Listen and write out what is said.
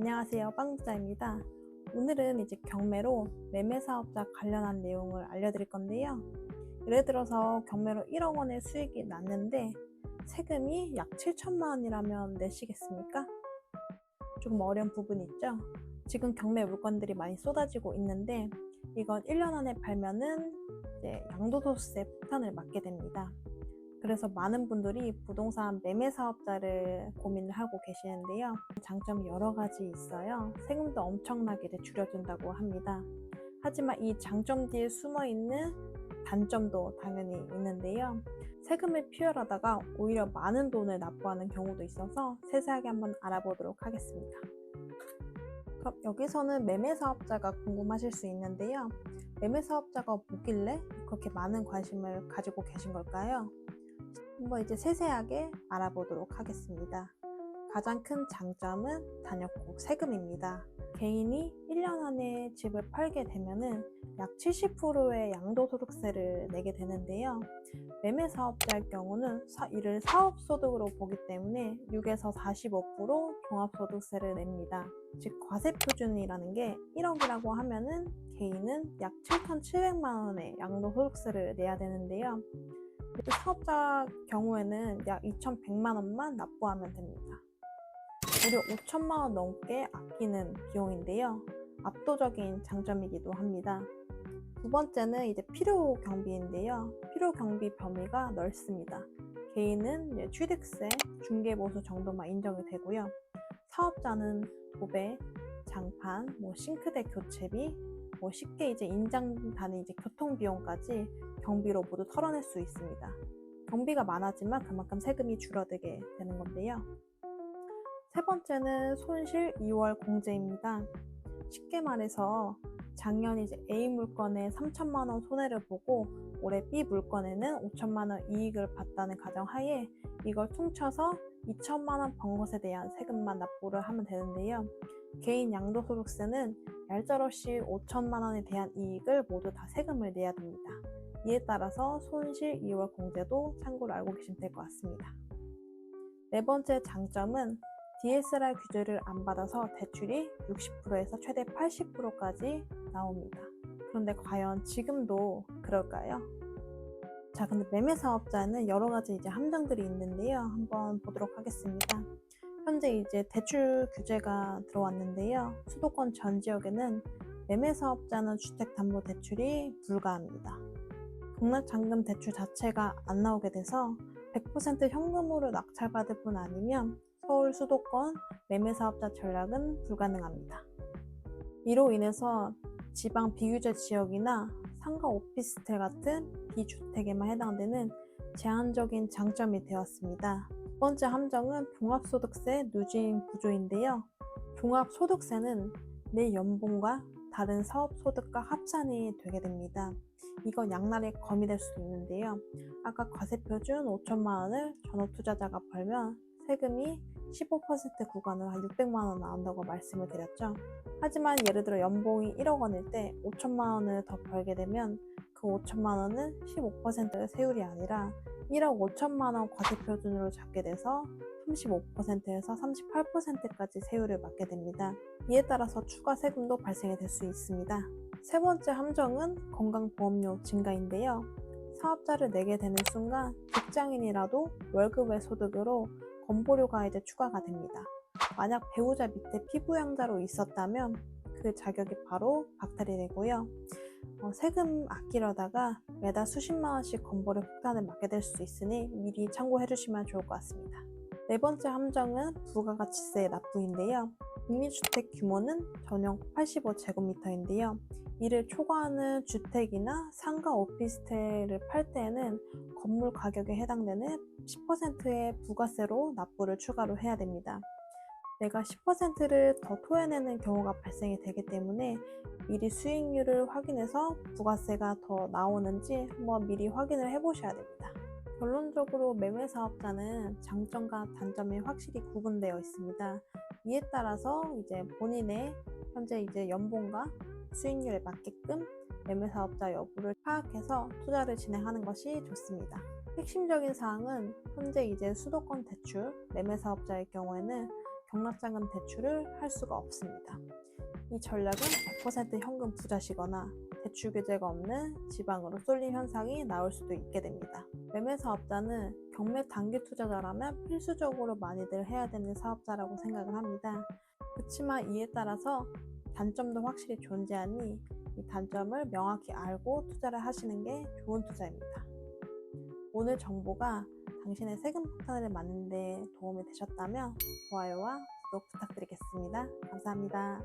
안녕하세요. 빵부자입니다. 오늘은 이제 경매로 매매 사업자 관련한 내용을 알려드릴 건데요. 예를 들어서 경매로 1억 원의 수익이 났는데 세금이 약 7천만 원이라면 내시겠습니까? 조금 어려운 부분이 있죠. 지금 경매 물건들이 많이 쏟아지고 있는데 이건 1년 안에 팔면은 양도소득세 폭탄을 맞게 됩니다. 그래서 많은 분들이 부동산 매매 사업자를 고민을 하고 계시는데요. 장점이 여러 가지 있어요. 세금도 엄청나게 줄여준다고 합니다. 하지만 이 장점 뒤에 숨어 있는 단점도 당연히 있는데요. 세금을 피할하다가 오히려 많은 돈을 납부하는 경우도 있어서 세세하게 한번 알아보도록 하겠습니다. 그럼 여기서는 매매 사업자가 궁금하실 수 있는데요. 매매 사업자가 뭐길래 그렇게 많은 관심을 가지고 계신 걸까요? 한번 이제 세세하게 알아보도록 하겠습니다. 가장 큰 장점은 단역국 세금입니다. 개인이 1년 안에 집을 팔게 되면은 약 70%의 양도소득세를 내게 되는데요. 매매 사업자의 경우는 사, 이를 사업소득으로 보기 때문에 6에서 45% 종합소득세를 냅니다. 즉 과세 표준이라는 게 1억이라고 하면은 개인은 약 7,700만 원의 양도소득세를 내야 되는데요. 사업자 경우에는 약 2,100만 원만 납부하면 됩니다. 무려 5천만 원 넘게 아끼는 비용인데요. 압도적인 장점이기도 합니다. 두 번째는 이제 필요 경비인데요. 필요 경비 범위가 넓습니다. 개인은 취득세, 중개보수 정도만 인정이 되고요. 사업자는 도배, 장판, 뭐 싱크대 교체비, 뭐 쉽게 이제 인장단의 이제 교통 비용까지 경비로 모두 털어낼 수 있습니다. 경비가 많아지만 그만큼 세금이 줄어들게 되는 건데요. 세 번째는 손실 2월 공제입니다. 쉽게 말해서 작년 이제 A 물건에 3천만 원 손해를 보고 올해 B 물건에는 5천만 원 이익을 봤다는 가정하에 이걸 퉁쳐서 2천만 원 번 것에 대한 세금만 납부를 하면 되는데요. 개인 양도소득세는 얄짤없이 5천만 원에 대한 이익을 모두 다 세금을 내야 됩니다. 이에 따라서 손실 2월 공제도 참고로 알고 계시면 될 것 같습니다. 네 번째 장점은 DSR 규제를 안 받아서 대출이 60%에서 최대 80%까지 나옵니다. 그런데 과연 지금도 그럴까요? 자, 근데 매매 사업자는 여러 가지 이제 함정들이 있는데요. 한번 보도록 하겠습니다. 현재 이제 대출 규제가 들어왔는데요. 수도권 전 지역에는 매매 사업자는 주택담보대출이 불가합니다. 공락잔금 대출 자체가 안 나오게 돼서 100% 현금으로 낙찰받을 뿐 아니면 서울 수도권 매매 사업자 전략은 불가능합니다. 이로 인해서 지방 비규제 지역이나 상가 오피스텔 같은 비주택에만 해당되는 제한적인 장점이 되었습니다. 두 번째 함정은 종합소득세 누진 구조인데요. 종합소득세는 내 연봉과 다른 사업소득과 합산이 되게 됩니다. 이건 양날의 검이 될 수도 있는데요. 아까 과세표준 5천만 원을 전업투자자가 벌면 세금이 15% 구간을 한 600만 원 나온다고 말씀을 드렸죠. 하지만 예를 들어 연봉이 1억 원일 때 5천만 원을 더 벌게 되면 그 5천만 원은 15%의 세율이 아니라 1억 5천만 원 과세표준으로 잡게 돼서 35%에서 38%까지 세율을 맞게 됩니다. 이에 따라서 추가 세금도 발생이 될 수 있습니다. 세 번째 함정은 건강보험료 증가인데요. 사업자를 내게 되는 순간 직장인이라도 월급의 소득으로 건보료가 이제 추가가 됩니다. 만약 배우자 밑에 피부양자로 있었다면 그 자격이 바로 박탈이 되고요. 어, 세금 아끼려다가 매달 수십만 원씩 건보료 폭탄을 맞게 될 수 있으니 미리 참고해 주시면 좋을 것 같습니다. 네 번째 함정은 부가가치세 납부인데요. 국민주택 규모는 전용 85제곱미터인데요. 이를 초과하는 주택이나 상가 오피스텔을 팔 때에는 건물 가격에 해당되는 10%의 부가세로 납부를 추가로 해야 됩니다. 내가 10%를 더 토해내는 경우가 발생이 되기 때문에 미리 수익률을 확인해서 부가세가 더 나오는지 한번 미리 확인을 해 보셔야 됩니다. 결론적으로 매매 사업자는 장점과 단점이 확실히 구분되어 있습니다. 이에 따라서 이제 본인의 현재 이제 연봉과 수익률에 맞게끔 매매 사업자 여부를 파악해서 투자를 진행하는 것이 좋습니다. 핵심적인 사항은 현재 이제 수도권 대출 매매 사업자의 경우에는 경락자금 대출을 할 수가 없습니다. 이 전략은 100% 현금 부자시거나 대출 규제가 없는 지방으로 쏠림 현상이 나올 수도 있게 됩니다. 매매 사업자는 경매 단기 투자자라면 필수적으로 많이들 해야 되는 사업자라고 생각을 합니다. 그렇지만 이에 따라서 단점도 확실히 존재하니 이 단점을 명확히 알고 투자를 하시는 게 좋은 투자입니다. 오늘 정보가 당신의 세금 폭탄을 막는 데 도움이 되셨다면 좋아요와 구독 부탁드리겠습니다. 감사합니다.